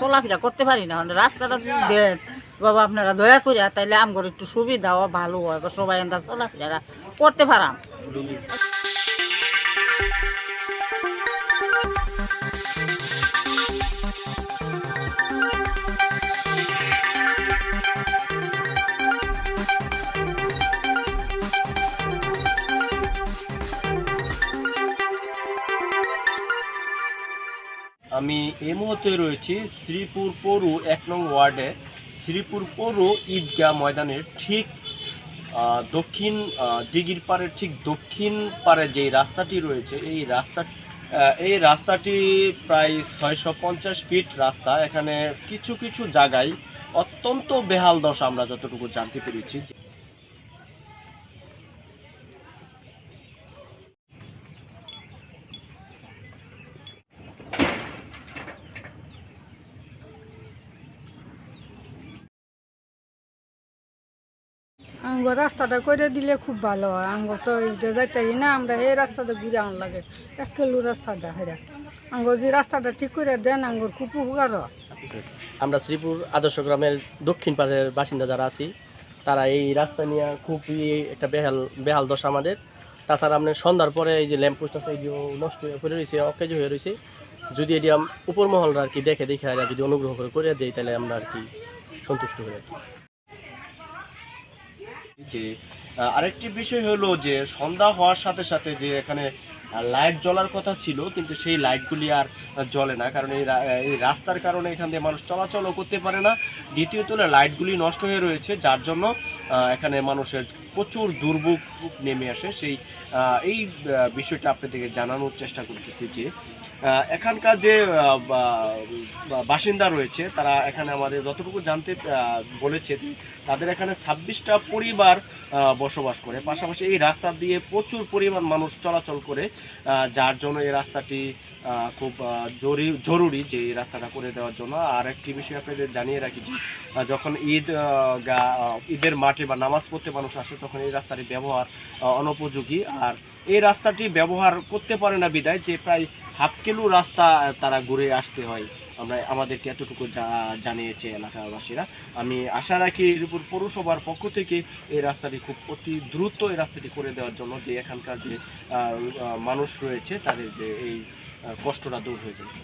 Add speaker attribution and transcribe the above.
Speaker 1: চলাফেরা করতে পারি না। রাস্তাটা যদি দেন বাবা আপনারা দয়া করে, তাইলে আমার একটু সুবিধাও ভালো হয় সবাই আমরা চলাফেরা করতে পারাম।
Speaker 2: আমি এই মুহূর্তে রয়েছি শ্রীপুর পৌর এক নং ওয়ার্ডে। শ্রীপুর পৌর ঈদগাহ ময়দানের ঠিক দক্ষিণ দিঘির পাড়ের ঠিক দক্ষিণ পাড়ে যে রাস্তাটি রয়েছে, এই রাস্তা এই রাস্তাটি প্রায় ছয়শো পঞ্চাশ ফিট রাস্তা। এখানে কিছু কিছু জায়গায় অত্যন্ত বেহাল দশা আমরা যতটুকু জানতে পেরেছি।
Speaker 3: আঙ্গ রাস্তাটা করে দিলে খুব ভালো হয়। আঙ্গ তো যাইতে না, আমরা এই রাস্তাটা ঘুরে আন লাগে। এক কিলো রাস্তাটা হেরা আঙ্গ যে রাস্তাটা ঠিক করে দেন, আঙ্গর খুব উপকার
Speaker 4: আমরা শ্রীপুর আদর্শ গ্রামের দক্ষিণ পাড়ের বাসিন্দা যারা আছি, তারা এই রাস্তা নিয়ে খুবই একটা বেহাল বেহাল দশা আমাদের। তাছাড়া আপনার সন্ধ্যার পরে এই যে ল্যাম্প পোস্ট আছে এগুলো নষ্ট হয়ে পড়ে রয়েছে অকেজ হয়ে রয়েছে যদি এটি উপর মহলরা আর কি দেখে দেখে আর যদি অনুগ্রহ করে করে দেয় তাহলে আমরা আর কি সন্তুষ্ট হই আর কি।
Speaker 2: যে আরেকটি বিষয় হলো যে, সন্ধ্যা হওয়ার সাথে সাথে যে এখানে লাইট জ্বলার কথা ছিল, কিন্তু সেই লাইটগুলি আর জ্বলে না। কারণ এই এই রাস্তার কারণে এখান দিয়ে মানুষ চলাচলও করতে পারে না। দ্বিতীয়ত লাইটগুলি নষ্ট হয়ে রয়েছে, যার জন্য এখানে মানুষের প্রচুর দুর্ভোগ নেমে আসে। সেই এই বিষয়টা আপনাদেরকে জানানোর চেষ্টা করতেছি যে এখানকার যে বাসিন্দা রয়েছে, তারা এখানে আমাদের যতটুকু জানতে বলেছে তাদের এখানে ছাব্বিশটা পরিবার বসবাস করে। পাশাপাশি এই রাস্তা দিয়ে প্রচুর পরিমাণ মানুষ চলাচল করে যার জন্য এই রাস্তাটি খুব জরুরি জরুরি যে এই রাস্তাটা করে দেওয়ার জন্য। আর একটি বিষয় আপনাদের জানিয়ে রাখি যখন ঈদ গা- ঈদের মাঠে বা নামাজ পড়তে মানুষ আসে, তখন এই রাস্তাটি ব্যবহার অনুপযোগী। আর এই রাস্তাটি ব্যবহার করতে পারে না বিদায়, যে প্রায় হাফ কিলো রাস্তা তারা ঘুরে আসতে হয়। আমরা, আমাদেরকে এতটুকু জানিয়েছে এলাকাবাসীরা। আমি আশা রাখি শ্রীপুর পৌরসভার পক্ষ থেকে এই রাস্তাটি খুব অতি দ্রুত এই রাস্তাটি করে দেওয়ার জন্য যে এখানকার যে মানুষ রয়েছে, তাদের যে এই কষ্টটা দূর হয়ে যাবে।